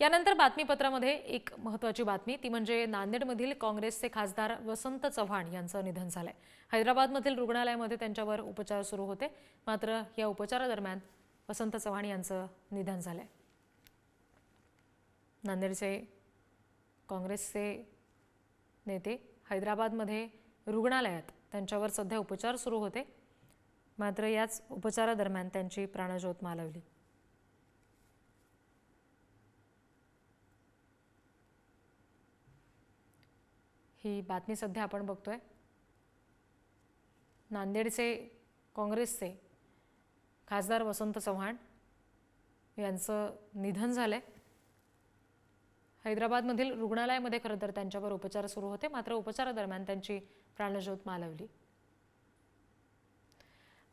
यानंतर बातमीपत्रामध्ये एक महत्त्वाची बातमी ती म्हणजे नांदेडमधील काँग्रेसचे खासदार वसंत चव्हाण यांचं निधन झालंय. हैदराबादमधील रुग्णालयामध्ये त्यांच्यावर उपचार सुरू होते. मात्र या उपचारादरम्यान वसंत चव्हाण यांचं निधन झालंय. नांदेडचे काँग्रेसचे नेते हैदराबादमध्ये रुग्णालयात त्यांच्यावर सध्या उपचार सुरू होते. मात्र याच उपचारादरम्यान त्यांची प्राणज्योत मालवली. ही बातमी सध्या आपण बघतोय. नांदेडचे काँग्रेसचे खासदार वसंत चव्हाण यांचं निधन झालंय. हैदराबादमधील रुग्णालयामध्ये खरं तर त्यांच्यावर उपचार सुरू होते मात्र उपचारादरम्यान त्यांची प्राणज्योत मालवली.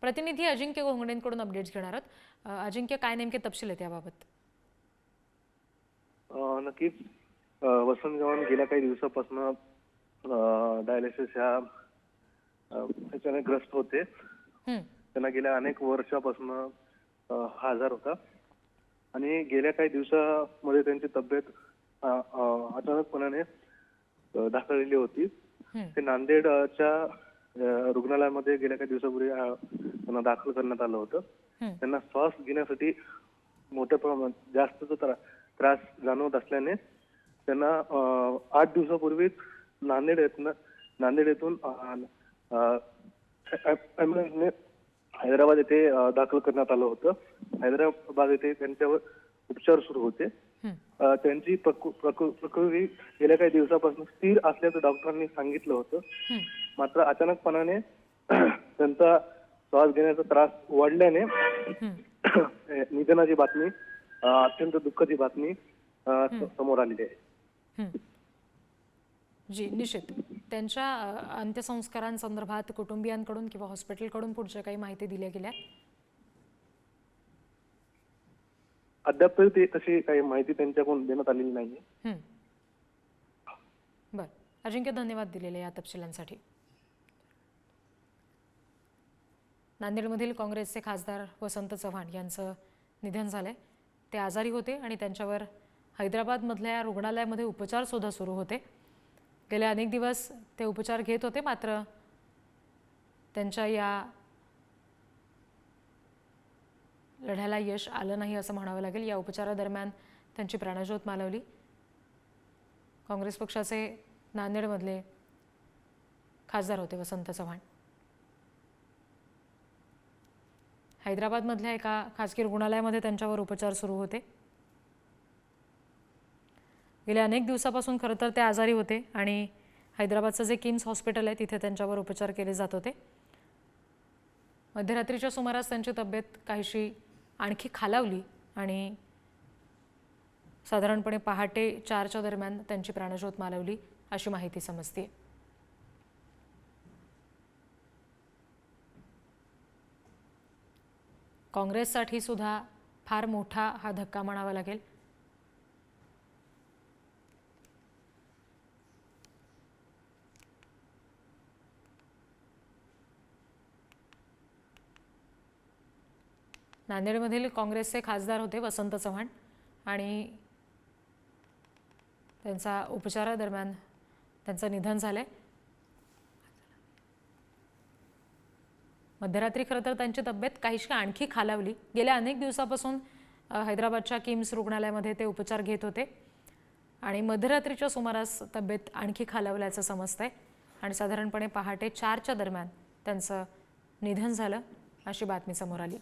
प्रतिनिधी अजिंक्य घोंगडेंकडून अपडेट्स घेणार आहोत. अजिंक्य काय नेमके तपशील आहेत याबाबत? नक्कीच. वसंत चव्हाण गेल्या काही दिवसापासून डायलिसिस ह्या ह्याच्याने ग्रस्त होते. त्यांना गेल्या अनेक वर्षापासून हा आजार होता. आणि गेल्या काही दिवसामध्ये त्यांची तब्येत अचानकपणाने ढासळलेली होती. ते नांदेडच्या रुग्णालयामध्ये गेल्या काही दिवसापूर्वी त्यांना दाखल करण्यात आलं होतं. त्यांना श्वास घेण्यासाठी मोठ्या प्रमाणात जास्त त्रास जाणवत असल्याने त्यांना आठ दिवसापूर्वीच नांदेड येथून नांदेड येथून ॲम्ब्युलन्सने हैदराबाद येथे दाखल करण्यात आलं होतं. हैदराबाद येथे त्यांच्यावर उपचार सुरू होते. त्यांची प्रकृ- प्रकृ- प्रकृती गेल्या काही दिवसापासून स्थिर असल्याचं डॉक्टरांनी सांगितलं होतं. मात्र अचानकपणाने त्यांचा श्वास घेण्याचा त्रास वाढल्याने निधनाची बातमी अत्यंत दुःखाची बातमी समोर आलेली आहे. जी निश्चित. त्यांच्या अंत्यसंस्कारांसंदर्भात कुटुंबियांकडून किंवा हॉस्पिटलकडून पुढच्या काही माहिती दिल्या गेल्या? अद्याप तरी ते तशी काही माहिती त्यांच्याकडून देण्यात आलेली नाहीये. हं. बर. अजिंक्य धन्यवाद दिलेले या तपशिलांसाठी. नांदेडमधील काँग्रेसचे खासदार वसंत चव्हाण यांचं निधन झालंय. ते आजारी होते आणि त्यांच्यावर हैदराबादमधल्या रुग्णालयामध्ये उपचार सुद्धा सुरू होते. गेले अनेक दिवस ते उपचार घेत होते मात्र त्यांच्या या लढ्याला यश आलं नाही असं म्हणावं लागेल. या उपचारादरम्यान त्यांची प्राणज्योत मालवली. काँग्रेस पक्षाचे नांदेडमधले खासदार होते वसंत चव्हाण. हैदराबादमधल्या एका खासगी रुग्णालयामध्ये त्यांच्यावर उपचार सुरू होते. गेल्या अनेक दिवसापासून खरं तर ते आजारी होते आणि हैदराबादचं जे किम्स हॉस्पिटल आहे तिथे त्यांच्यावर उपचार केले जात होते. मध्यरात्रीच्या सुमारास त्यांची तब्येत काहीशी आणखी खालावली आणि साधारणपणे पहाटे चारच्या दरम्यान त्यांची प्राणज्योत मालवली अशी माहिती समजते. काँग्रेससाठी सुद्धा फार मोठा हा धक्का म्हणावा लागेल. नांदेडमधील काँग्रेसचे खासदार होते वसंत चव्हाण आणि त्यांचा उपचारादरम्यान त्यांचं निधन झालंय. मध्यरात्री खरं तर त्यांची तब्येत काहीशी आणखी खालावली. गेल्या अनेक दिवसापासून हैदराबादच्या किम्स रुग्णालयामध्ये ते उपचार घेत होते. आणि मध्यरात्रीच्या सुमारास तब्येत आणखी खालावल्याचं समजतंय. आणि साधारणपणे पहाटे चारच्या दरम्यान त्यांचं निधन झालं अशी बातमी समोर आली.